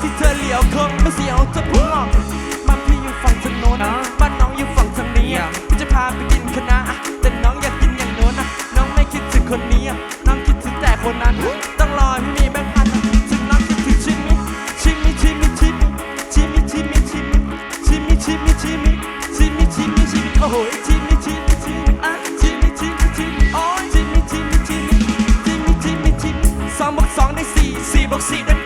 ที่เธอเหลียวคงไม่เสียวจะพุ่งหรอกมันพี่อยู่ฝั่งทางโน้นนะบ้านน้องอยู่ฝั่งทางนี้อะพี่จะพาไปกินคณะอะแต่น้องอยากกินอย่างโน้นนะน้องไม่คิดถึงคนนี้อะน้องคิดถึงแต่คนนั้น ต้องรอให้มีแบงค์พันอะถึงน้องคิดถึงชิมิชิมิชิมิชิมิชิมิชิมิชิมิชิมิชิมิชิมิชิมิชิมิชิมิโอ้โหชิมิชิมิชิมิอะชิมิชิมิชิมิโอ้ยชิมิชิมิชิมิชิมิชิมิชิมิสองบวกสองได้สี่สี่บวกสี่ได้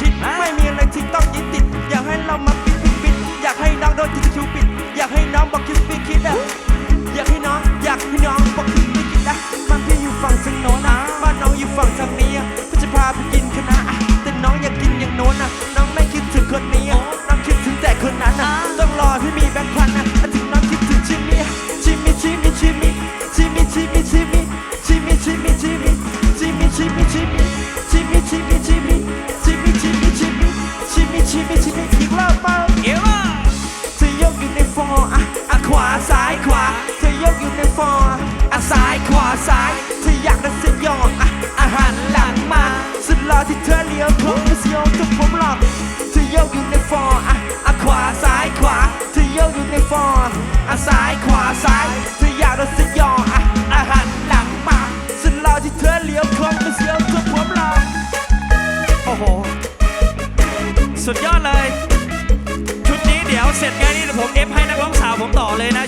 ชิดไม่มี ชี้ไม่ชี้ไม่ชี้เลิกเปิดเอวเธอโยกอยู่ในฟอร์อะขวาซ้ายขวาเธอโยกอยู่ในฟอร์อะซ้ายขวาซ้ายเธออยากได้สยองอะอาหันหลังมาสุดหล่อที่เธอเลี้ยวผมไม่สยองจนผมหลอกเธอโยกอยู่ในฟอร์อะอะขวาซ้ายขวาเธอโยกอยู่ในฟอร์อะซ้ายขวาซ้ายเธออยากได้สยองอะ สุดยอดเลย ชุดนี้เดี๋ยวเสร็จงานนี้ผมเอฟให้นักร้องสาวผมต่อเลยนะ